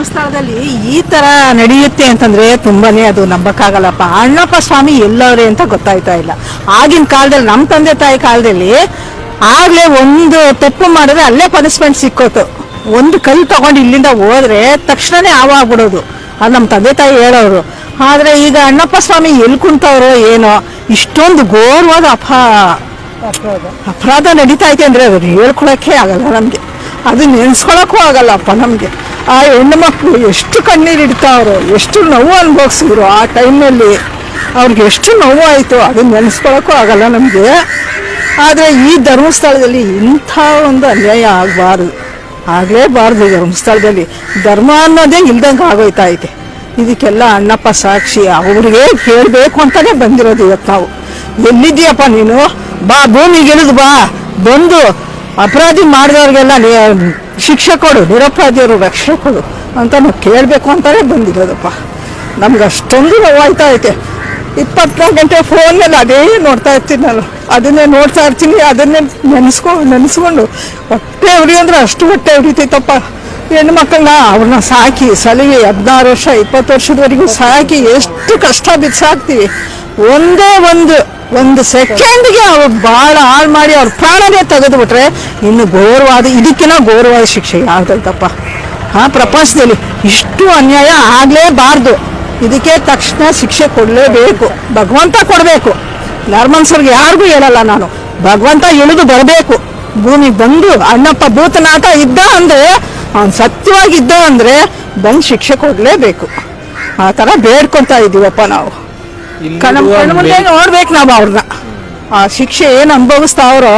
ಧರ್ಮಸ್ಥಳದಲ್ಲಿ ಈ ತರ ನಡೆಯುತ್ತೆ ಅಂತಂದ್ರೆ ತುಂಬಾನೇ ಅದು ನಂಬಕ್ಕಾಗಲ್ಲಪ್ಪ. ಅಣ್ಣಪ್ಪ ಸ್ವಾಮಿ ಎಲ್ಲವ್ರೆ ಅಂತ ಗೊತ್ತಾಯ್ತಾ ಇಲ್ಲ. ಆಗಿನ ಕಾಲದಲ್ಲಿ ನಮ್ಮ ತಂದೆ ತಾಯಿ ಕಾಲದಲ್ಲಿ ಆಗ್ಲೇ ಒಂದು ತಪ್ಪು ಮಾಡಿದ್ರೆ ಅಲ್ಲೇ ಪನಿಷ್ಮೆಂಟ್ ಸಿಕ್ಕೋತು. ಒಂದು ಕಲ್ಲು ತಗೊಂಡು ಇಲ್ಲಿಂದ ಹೋದ್ರೆ ತಕ್ಷಣನೇ ಆವಾಗ್ಬಿಡೋದು ಅದು ನಮ್ಮ ತಂದೆ ತಾಯಿ ಹೇಳೋರು. ಆದ್ರೆ ಈಗ ಅಣ್ಣಪ್ಪ ಸ್ವಾಮಿ ಎಲ್ಲಿ ಕುಂತವ್ರೋ ಏನೋ ಇಷ್ಟೊಂದು ಗೋರವಾದ ಅಪ ಅಪರಾಧ ನಡೀತಾ ಇದೆ ಅಂದ್ರೆ ಅದು ಹೇಳ್ಕೊಳಕ್ಕೆ ಆಗಲ್ಲ ನಮ್ಗೆ. ಅದು ನೆನ್ಸ್ಕೊಳಕ್ಕೂ ಆಗಲ್ಲಪ್ಪ ನಮ್ಗೆ. ಆ ಹೆಣ್ಣು ಮಕ್ಕಳು ಎಷ್ಟು ಕಣ್ಣೀರು ಇಡ್ತಾವ್ರು, ಎಷ್ಟು ನೋವು ಅನುಭವಿಸಿದ್ರು ಆ ಟೈಮ್ನಲ್ಲಿ. ಅವ್ರಿಗೆ ಎಷ್ಟು ನೋವು ಆಯಿತು ಅದನ್ನ ನೆನೆಸ್ಕೊಳಕ್ಕೂ ಆಗಲ್ಲ ನಮಗೆ. ಆದರೆ ಈ ಧರ್ಮಸ್ಥಳದಲ್ಲಿ ಇಂಥ ಒಂದು ಅನ್ಯಾಯ ಆಗಬಾರ್ದು. ಆಗಲೇಬಾರ್ದು ಧರ್ಮಸ್ಥಳದಲ್ಲಿ. ಧರ್ಮ ಅನ್ನೋದೇ ಇಲ್ದಂಗೆ ಆಗೋಯ್ತಾ ಐತೆ ಇದಕ್ಕೆಲ್ಲ ಅಣ್ಣಪ್ಪ ಸಾಕ್ಷಿ, ಅವ್ರಿಗೆ ಹೇಳಬೇಕು ಅಂತಲೇ ಬಂದಿರೋದು ಇವತ್ತು ನಾವು. ಎಲ್ಲಿದ್ದೀಯಪ್ಪ ನೀನು? ಬಾ, ಭೂಮಿಗೆ ಇಳಿದು ಬಾ. ಬಂದು ಅಪರಾಧಿ ಮಾಡಿದವ್ರಿಗೆಲ್ಲ ಶಿಕ್ಷೆ ಕೊಡು ನಿರಪರಾಧಿಯವರು ರಕ್ಷಣೆ ಕೊಡು ಅಂತ ನಾವು ಕೇಳಬೇಕು ಅಂತಲೇ ಬಂದಿರೋದಪ್ಪ. ನಮ್ಗೆ ಅಷ್ಟೊಂದು ನೋವಾಯ್ತಾ ಐತೆ. ಇಪ್ಪತ್ನಾಲ್ಕು ಗಂಟೆ ಫೋನಲ್ಲಿ ಅದೇ ನೋಡ್ತಾ ಇರ್ತೀನಿ ನಾನು. ಅದನ್ನೇ ನೋಡ್ತಾ ಇರ್ತೀನಿ, ಅದನ್ನೇ ನೆನೆಸ್ಕೊ, ನೆನೆಸ್ಕೊಂಡು. ಹೊಟ್ಟೆ ಉರಿ ಅಂದ್ರೆ ಅಷ್ಟು ಹೊಟ್ಟೆ ಉರಿತೈತಪ್ಪ. ಹೆಣ್ಣು ಮಕ್ಕಳನ್ನ ಅವ್ರನ್ನ ಸಾಕಿ ಸಲಿಗೆ ಹದಿನಾರು ವರ್ಷ, ಇಪ್ಪತ್ತು ವರ್ಷದವರೆಗೂ ಸಾಕಿ, ಎಷ್ಟು ಕಷ್ಟ ಬಿದ್ದು ಸಾಕ್ತೀವಿ ಒಂದೇ ಒಂದು ಒಂದು ಸೆಕೆಂಡ್ಗೆ ಅವ್ರು ಭಾಳ ಹಾಳು ಮಾಡಿ ಅವ್ರ ಪ್ರಾಣನೇ ತೆಗೆದುಬಿಟ್ರೆ ಇನ್ನು ಘೋರವಾದ ಇದಕ್ಕಿಂತ ಘೋರವಾದ ಶಿಕ್ಷೆ ಯಾವ್ದಲ್ತಪ್ಪ ಆ ಪ್ರಪಂಚದಲ್ಲಿ ಇಷ್ಟು ಅನ್ಯಾಯ ಆಗಲೇಬಾರ್ದು. ಇದಕ್ಕೆ ತಕ್ಷಣ ಶಿಕ್ಷೆ ಕೊಡಲೇಬೇಕು. ಭಗವಂತ ಕೊಡಬೇಕು. ನರ್ಮನ್ಸರ್ಗೆ ಯಾರಿಗೂ ಹೇಳಲ್ಲ ನಾನು. ಭಗವಂತ ಇಳಿದು ಬರಬೇಕು. ಭೂಮಿಗೆ ಬಂದು ಅಣ್ಣಪ್ಪ ಭೂತನಾಥ ಇದ್ದ ಅಂದ್ರೆ, ಅವ್ನು ಸತ್ಯವಾಗಿದ್ದ ಅಂದ್ರೆ ಬಂದು ಶಿಕ್ಷೆ ಕೊಡಲೇಬೇಕು. ಆ ಥರ ಬೇಡ್ಕೊತಾ ಇದ್ದೀವಪ್ಪ ನಾವು. ಇಲ್ಲಿ ಕಣ್ಣು ಮುಂದೆ ನೋಡ್ಬೇಕು ನಾವು ಅವ್ರನ್ನ. ಆ ಶಿಕ್ಷೆ ಏನು ಅನುಭವಿಸ್ತಾವ್ರೋ